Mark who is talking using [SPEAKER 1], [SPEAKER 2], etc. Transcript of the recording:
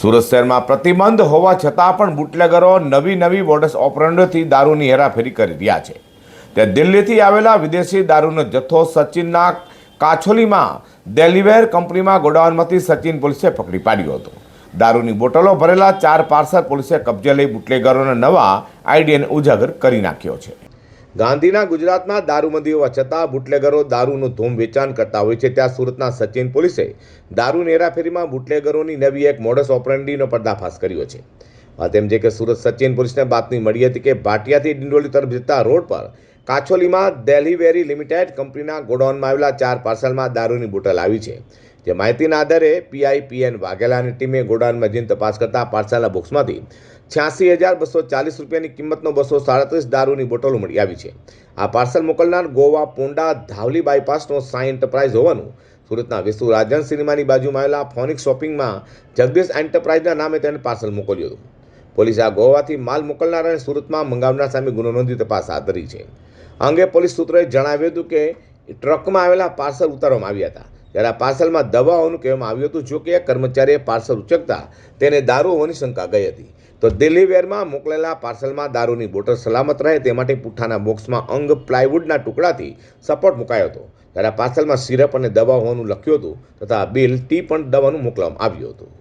[SPEAKER 1] સુરત શહેરમાં પ્રતિબંધ હોવા છતાં પણ બુટલેગરો નવી નવી બોર્ડર્સ ઓપરેન્ડથી દારૂની હેરાફેરી કરી રહ્યા છે. ત્યાં દિલ્હીથી આવેલા વિદેશી દારૂનો જથ્થો સચિનના કાછોલીમાં ડેલિવેર કંપનીમાં ગોડાઉનમાંથી સચિન પોલીસે પકડી પાડ્યો હતો. દારૂની બોટલો ભરેલા ચાર પાર્સલ પોલીસે કબજે લઈ બુટલેગરોના નવા આઈડીએને ઉજાગર કરી નાખ્યો છે. ગાંધીના ગુજરાતમાં દારૂબંધી હોવા છતાં બુટલેગરો દારૂનું ધૂમ વેચાણ કરતા હોય છે, ત્યાં સુરતના સચિન પોલીસે દારૂની હેરાફેરીમાં બુટલેગરોની નવી એક મોડસ ઓપરેન્ડીનો પર્દાફાશ કર્યો છે. એમ છે કે સુરત સચિન પોલીસને બાતમી મળી હતી કે ભાટિયાથી ડિંડોલી તરફ જતા રોડ પર કાછોલીમાં દિલ્હી વેરી લિમિટેડ કંપનીના ગોડાઉનમાં આવેલા ચાર પાર્સલમાં દારૂની બોટલ આવી છે. જે માહિતીના આધારે પીઆઈ પીએન વાઘેલાની ટીમે ગોડાઉનમાં જઈને તપાસ કરતા પાર્સલના બોક્સમાંથી છ્યાસી હજાર બસો ચાલીસ રૂપિયાની કિંમતનો બસો સાડત્રીસ દારૂની બોટલો મળી આવી છે. આ પાર્સલ મોકલનાર ગોવા પોંડા ધાવલી બાયપાસનો સાઈ એન્ટરપ્રાઇઝ હોવાનું સુરતના વિષ્ણુ રાજન સિનેમાની બાજુમાં આવેલા ફોનિક શોપિંગમાં જગદીશ એન્ટરપ્રાઇઝના નામે તેને પાર્સલ મોકલ્યું હતું. પોલીસે આ ગોવાથી માલ મોકલનાર અને સુરતમાં મંગાવનાર સામે ગુનો નોંધી તપાસ હાથ ધરી છે. આ અંગે પોલીસ સૂત્રોએ જણાવ્યું હતું કે ટ્રકમાં આવેલા પાર્સલ ઉતારવામાં આવ્યા હતા. ત્યારે આ પાર્સલમાં દવાઓનું કહેવામાં આવ્યું હતું, જો કે કર્મચારીએ પાર્સલ ઉચકતા તેને દારૂ હોવાની શંકા ગઈ હતી. તો દિલ્હી વેરમાં મોકલેલા પાર્સલમાં દારૂની બોટલ સલામત રહે તે માટે પુઠ્ઠાના બોક્સમાં અંગ પ્લાયવુડના ટુકડાથી સપોર્ટ મુકાયો હતો. ત્યારે આ પાર્સલમાં સિરપ અને દવા હોવાનું લખ્યું હતું તથા બિલ ટી પણ દવાનું મોકલવામાં આવ્યું હતું.